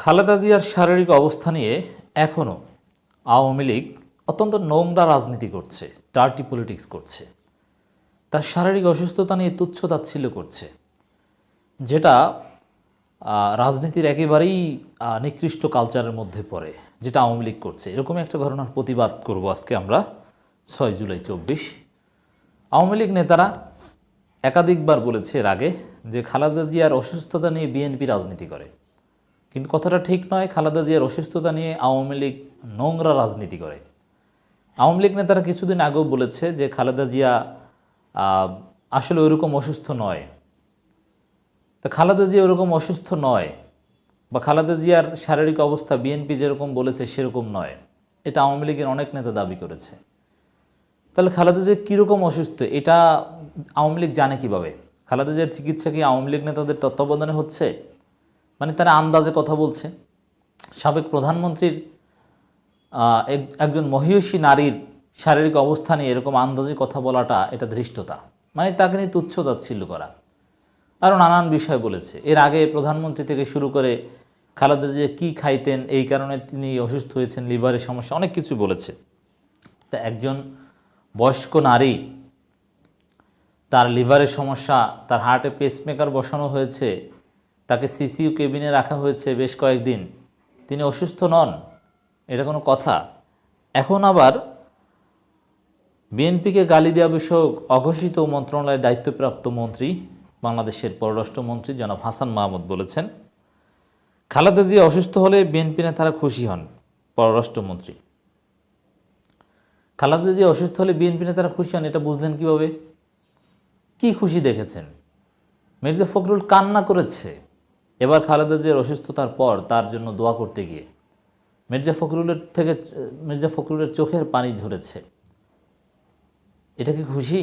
খালেদা জিয়ার শারীরিক অবস্থা নিয়ে এখনও আওয়ামী লীগ অত্যন্ত নোংরা রাজনীতি করছে ডার্টি পলিটিক্স করছে। তার শারীরিক অসুস্থতা নিয়ে তুচ্ছ তাচ্ছিল্য করছে, যেটা রাজনীতির একেবারেই নিকৃষ্ট কালচারের মধ্যে পড়ে, যেটা আওয়ামী লীগ করছে। এরকম একটা ঘটনার প্রতিবাদ করব আজকে আমরা, ছয় জুলাই চব্বিশ। আওয়ামী লীগ নেতারা একাধিকবার বলেছে এর আগে যে খালেদা জিয়ার অসুস্থতা নিয়ে বিএনপি রাজনীতি করে। কিন্তু কথাটা ঠিক নয়, খালেদা জিয়ার অসুস্থতা নিয়ে আওয়ামী লীগ নোংরা রাজনীতি করে। আওয়ামী লীগ নেতারা কিছুদিন আগেও বলেছে যে খালেদা জিয়া আসলে ওইরকম অসুস্থ নয়। তা খালেদা জিয়া ওরকম অসুস্থ নয় বা খালেদা জিয়ার শারীরিক অবস্থা বিএনপি যেরকম বলেছে সেরকম নয়। এটা আওয়ামী লীগের অনেক নেতা দাবি করেছে। তাহলে খালেদা জিয়া কীরকম অসুস্থ? এটা আওয়ামী লীগ জানে কীভাবে? খালেদা জিয়ার চিকিৎসা কি আওয়ামী লীগ নেতাদের তত্ত্বাবধানে হচ্ছে? মানে তারা আন্দাজে কথা বলছে। সাবেক প্রধানমন্ত্রীর এক- একজন মহিষী নারীর শারীরিক অবস্থা নিয়ে এরকম আন্দাজে কথা বলাটা এটা ধৃষ্টতা। মানে তাকে নিয়ে তুচ্ছ তাচ্ছিল্য করা। আরও নানান বিষয় বলেছে। এর আগে প্রধানমন্ত্রী থেকে শুরু করে খালেদা যে কী খাইতেন, এই কারণে তিনি অসুস্থ হয়েছেন, লিভারের সমস্যা, অনেক কিছু বলেছে। তা একজন বয়স্ক নারী, তার লিভারের সমস্যা, তার হার্টে পেসমেকার বসানো হয়েছে তাকে সিসিইউ কেবিনে রাখা হয়েছে বেশ কয়েকদিন। তিনি অসুস্থ নন, এটা কোনো কথা। এখন আবার বিএনপিকে গালি দেওয়া বিষয়ক অঘোষিত মন্ত্রণালয়ের দায়িত্বপ্রাপ্ত মন্ত্রী, বাংলাদেশের পররাষ্ট্রমন্ত্রী জনাব হাসান মাহমুদ বলেছেন, খালেদা জিয়া অসুস্থ হলে বিএনপি নেতারা খুশি হন পররাষ্ট্রমন্ত্রী খালেদা জিয়া অসুস্থ হলে বিএনপি নেতারা খুশি হন, এটা বুঝলেন কীভাবে? কি খুশি দেখেছেন? মির্জা ফখরুল কান্না করেছে। এবার খালেদা জিয়ার অসুস্থতার পর তার জন্য দোয়া করতে গিয়ে মির্জা ফখরুলের থেকে, মির্জা ফখরুলের চোখের পানি ঝরেছে। এটা কি খুশি?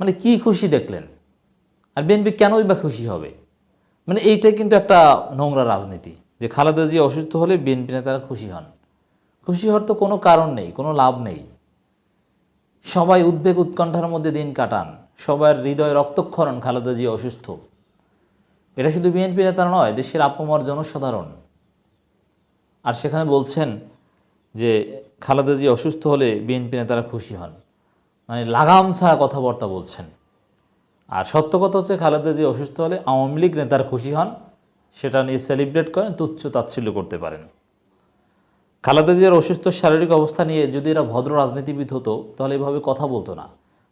মানে কি খুশি দেখলেন? আর বিএনপি কেনই বা খুশি হবে? মানে এইটাই কিন্তু একটা নোংরা রাজনীতি, যে খালেদা জিয়া অসুস্থ হলে বিএনপি নেতারা খুশি হন। খুশি হওয়ার তো কোনো কারণ নেই, কোনো লাভ নেই। সবাই উদ্বেগ উৎকণ্ঠার মধ্যে দিন কাটান, সবার হৃদয় রক্তক্ষরণ খালেদা জিয়া অসুস্থ। এটা শুধু বিএনপি নেতারা নয়, দেশের আপমর জনসাধারণ। আর সেখানে বলছেন যে খালেদা জিয়া অসুস্থ হলে বিএনপি নেতারা খুশি হন। মানে লাগাম ছাড়া কথাবার্তা বলছেন। আর সত্য কথা হচ্ছে খালেদা জিয়া অসুস্থ হলে আওয়ামী লীগ নেতারা খুশি হন, সেটা নিয়ে সেলিব্রেট করেন, তুচ্ছ তাচ্ছিল্য করতে পারেন। খালেদা জিয়ার অসুস্থ শারীরিক অবস্থা নিয়ে যদি এরা ভদ্র রাজনীতিবিদ হতো, তাহলে এভাবে কথা বলতো না।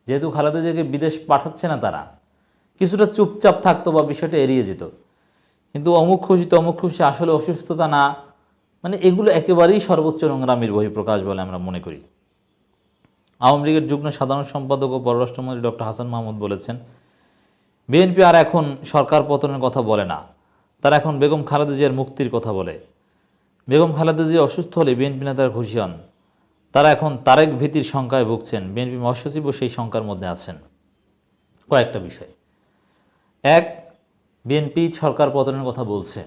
যেহেতু খালেদা জিয়াকে বিদেশ পাঠাচ্ছে না তারা কিছুটা চুপচাপ থাকতো বা বিষয়টা এড়িয়ে যেত। কিন্তু অমুক খুশি, তমুক খুশি আসলে অসুস্থতা না মানে এগুলো একেবারেই সর্বোচ্চ নোংরামির বহিঃপ্রকাশ বলে আমরা মনে করি। আওয়ামী লীগের যুগ্ম সাধারণ সম্পাদক ও পররাষ্ট্রমন্ত্রী ডক্টর হাসান মাহমুদ বলেছেন, বিএনপি আর এখন সরকার পতনের কথা বলে না, তারা এখন বেগম খালেদা জিয়ার মুক্তির কথা বলে। বেগম খালেদা জিয়া অসুস্থ হলে বিএনপি নেতারা খুশি হন, তারা এখন তারেক ভীতির শঙ্কায় ভুগছেন, বিএনপি মহাসচিবও সেই শঙ্কার মধ্যে আছেন। কয়েকটা বিষয়। এক, বিএনপি সরকার পতনের কথা বলছে।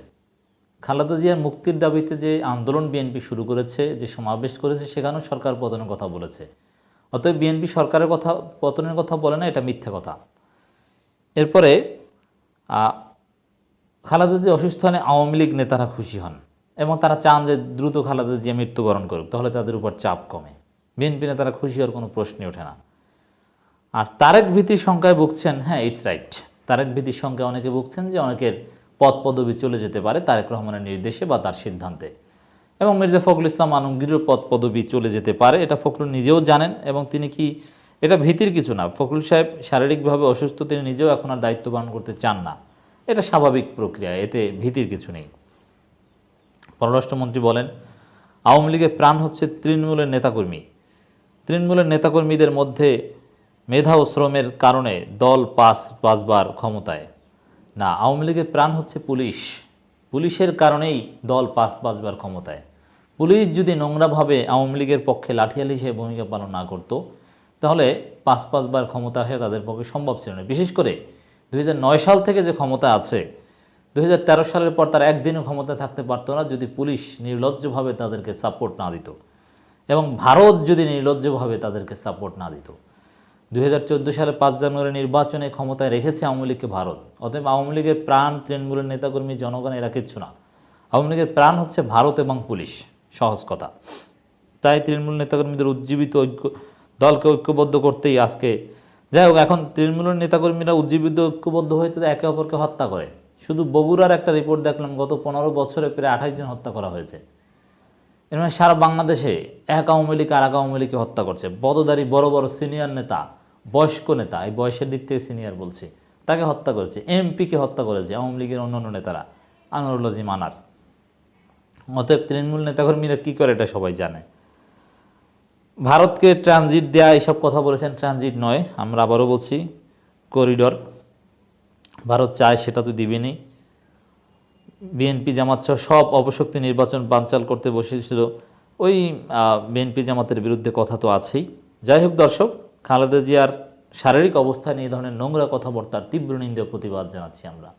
খালেদা জিয়ার মুক্তির দাবিতে যে আন্দোলন বিএনপি শুরু করেছে, যে সমাবেশ করেছে, সেখানেও সরকার পতনের কথা বলেছে। অতএব বিএনপি সরকারের কথা, পতনের কথা বলে না, এটা মিথ্যা কথা। এরপরে খালেদা জিয়া অসুস্থ হলে আওয়ামী লীগ নেতারা খুশি হন এবং তারা চান যে দ্রুত খালেদা জিয়া মৃত্যুবরণ করুক, তাহলে তাদের উপর চাপ কমে। বিএনপি নেতারা খুশি হওয়ার কোনো প্রশ্নই ওঠে না। আর তারেক ভীতির সংখ্যায় ভুগছেন হ্যাঁ ইটস রাইট তারেক ভীতির সঙ্গে অনেকে ভুগছেন যে অনেকের পদ পদবি চলে যেতে পারে তারেক রহমানের নির্দেশে বা তার সিদ্ধান্তে। এবং মির্জা ফখরুল ইসলাম আলমগীরের পদ পদবি চলে যেতে পারে, এটা ফখরুল নিজেও জানেন এবং তিনি কি, এটা ভীতির কিছু না। ফখরুল সাহেব শারীরিকভাবে অসুস্থ, তিনি নিজেও এখন আর দায়িত্ব পালন করতে চান না। এটা স্বাভাবিক প্রক্রিয়া, এতে ভীতির কিছু নেই। পররাষ্ট্রমন্ত্রী বলেন, আওয়ামী লীগের প্রাণ হচ্ছে তৃণমূলের নেতাকর্মী। তৃণমূলের নেতাকর্মীদের মধ্যে মেধা ও শ্রমের কারণে দল পাস পাঁচবার ক্ষমতায়। না, আওয়ামী লীগের প্রাণ হচ্ছে পুলিশ। পুলিশের কারণেই দল পাঁচ পাঁচবার ক্ষমতায়। পুলিশ যদি নোংরাভাবে আওয়ামী লীগের পক্ষে লাঠিয়ালি হিসেবে ভূমিকা পালন না করত, তাহলে পাঁচ পাঁচবার ক্ষমতা আসে তাদের পক্ষে সম্ভব ছিল না। বিশেষ করে দু হাজার নয় সাল থেকে যে ক্ষমতা আছে দু হাজার তেরো সালের পর তারা একদিনও ক্ষমতা থাকতে পারতো না যদি পুলিশ নির্লজ্জভাবে তাদেরকে সাপোর্ট না দিত। এবং ভারত যদি নির্লজ্জভাবে তাদেরকে সাপোর্ট না দিত। দুই সালে পাঁচ জানুয়ারি নির্বাচনে ক্ষমতায় রেখেছে আওয়ামী লীগকে ভারত। অতএব আওয়ামী লীগের প্রাণ তৃণমূলের নেতাকর্মী জনগণ এরা কিচ্ছু না। আওয়ামী লীগের প্রাণ হচ্ছে ভারত এবং পুলিশ। সহজ কথা। তাই তৃণমূল নেতাকর্মীদের উজ্জীবিত ঐক্য, দলকে ঐক্যবদ্ধ করতেই আজকে যাই হোক, এখন তৃণমূলের নেতাকর্মীরা উজ্জীবিত, ঐক্যবদ্ধ হয়ে তো একে অপরকে হত্যা করে। শুধু বগুড়ার একটা রিপোর্ট দেখলাম, গত পনেরো বছরে প্রায় আঠাশ জন হত্যা করা হয়েছে। এর মানে সারা বাংলাদেশে এক আওয়ামী লীগ আর এক আওয়ামী লীগকে হত্যা করছে। বদদারি বড় বড় সিনিয়র নেতা বয়স্ক নেতা, এই বয়সের দিক থেকে সিনিয়র বলছি, তাকে হত্যা করেছে, এমপিকে হত্যা করেছে, আওয়ামী লীগের অন্যান্য নেতারা, আনোয়ারুল আজিম আনার। অতএব তৃণমূল নেতাকর্মীরা কী করে এটা সবাই জানে? ভারতকে ট্রানজিট দেয়া, এসব কথা বলেছেন ট্রানজিট নয়, আমরা আবারও বলছি করিডর ভারত চায় সেটা তো দিবেনি বিএনপি জামাত সহ সব অপশক্তি নির্বাচন বানচাল করতে বসেছিল। ওই বিএনপি জামাতের বিরুদ্ধে কথা তো আছেই। যাই হোক দর্শক খালেদা জিয়ার শারীরিক অবস্থা নিয়ে এই ধরনের নোংরা কথাবার্তার তীব্র নিন্দা প্রতিবাদ জানাচ্ছি আমরা।